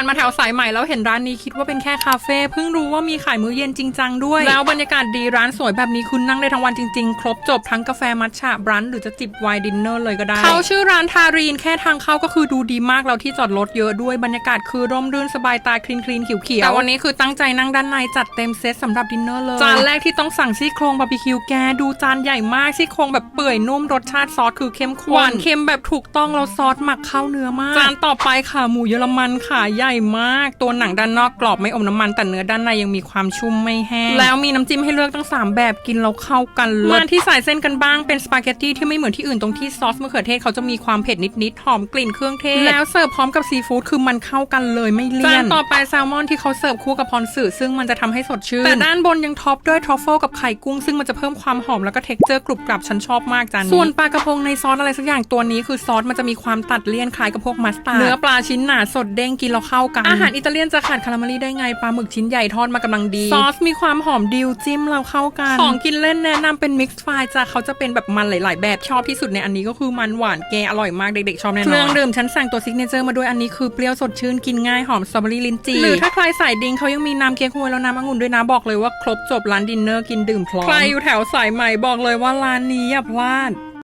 านมาแถวสายใหม่แล้วเห็นร้านนี้คิดว่าเป็นแค่คาเฟ่เพิ่งรู้ว่ามีขายมื้อเย็นจริงจังด้วย แล้วบรรยากาศดีร้านสวยแบบนี้คุณนั่งได้ทั้งวันจริงๆ ครบจบทั้งกาแฟมัทฉะบรันช์หรือจะจิบไวน์ดินเนอร์เลยก็ได้ เขาชื่อร้านทารีนแค่ทางเข้าก็คือดูดีมากแล้วที่จอดรถเยอะด้วยบรรยากาศคือร่มรื่นสบายตาคลีนคลีนๆเขียวๆแต่วันนี้คือตั้งใจนั่งด้านในจัดเต็มเซตสำหรับดินเนอร์เลยจานแรกที่ต้องสั่งซี่โครงบาร์บีคิวแกดูจานใหญ่มากซี่โครงแบบเปื่อยนุ่มรสชาติซอสคือเข้มข้นหวานเค็มแบบถูกต้องแล้วซอสหมักเข้าเนื้อมากจานต่อไปค่ะหมูเยอรมันขาใหญ่มาก ตัวหนังด้านนอกกรอบไม่อมน้ำมัน แต่เนื้อด้านในยังมีความชุ่มไม่แห้ง แล้วมีน้ำจิ้มให้เลือกตั้ง 3 แบบกินแล้วเข้ากันเลยมาที่สายเส้นกันบ้างเป็นสปาเกตตี้ที่ไม่เหมือนที่อื่นตรงที่ซอสมะเขือเทศเขาจะมีความเผ็ดนิดๆหอมกลิ่นเครื่องเทศ แล้วเสิร์ฟพร้อมกับซีฟู้ดคือมันเข้ากันเลยไม่เลี่ยนจานต่อไปแซลมอนที่เขาเสิร์ฟคู่กับพรสื่อซึ่งมันจะทำให้สดชื่นแต่ด้านบนยังท็อปด้วยทรัฟเฟิลกับไข่กุ้งซึ่งมันจะเพิ่มความหอมแล้วก็เท็กเจอร์กรุบกรับฉันชอบมากจานนี้ส่วนปลากระพงในซอสอะไรสักอย่างตัวนี้คือซอสมันจะมีความตัดเลี่ยนคล้ายกับพวกมัสตาร์ดเนื้อปลาชิ้นหนาสดเด้งกินแล้วเข้ากัน อาหารอิตาเลียนจะขาดคาราเมลลี่ได้ไงปลาหมึกชิ้นใหญ่ทอดมากำลังดี ซอสมีความหอมดิวจิ้มแล้วเข้ากัน ของกินเล่นแนะนำเป็นมิกซ์ฟายจ้ะเขาจะเป็นแบบมันหลาย ๆ แบบชอบที่สุดในอันนี้ก็คือมันหวานแกอร่อยมากเด็ก ๆ ชอบแน่นอนเครื่องดื่มฉันสั่งตัวซิกเนเจอร์มาด้วยอันนี้คือเปรี้ยวสดชื่นกินง่ายหอมสตรอเบอรี่ลิ้นจี่หรือถ้าใครใส่ดิงเขายังมีน้ำเก๊กฮวยแล้วน้ำองุ่นด้วยนะบอกเลยว่าครบจบร้านดินเนอร์กินดื่มพร้อมใครอยู่แถวสายใหม่บอกเลยว่าร้านนี้อย่าพลาด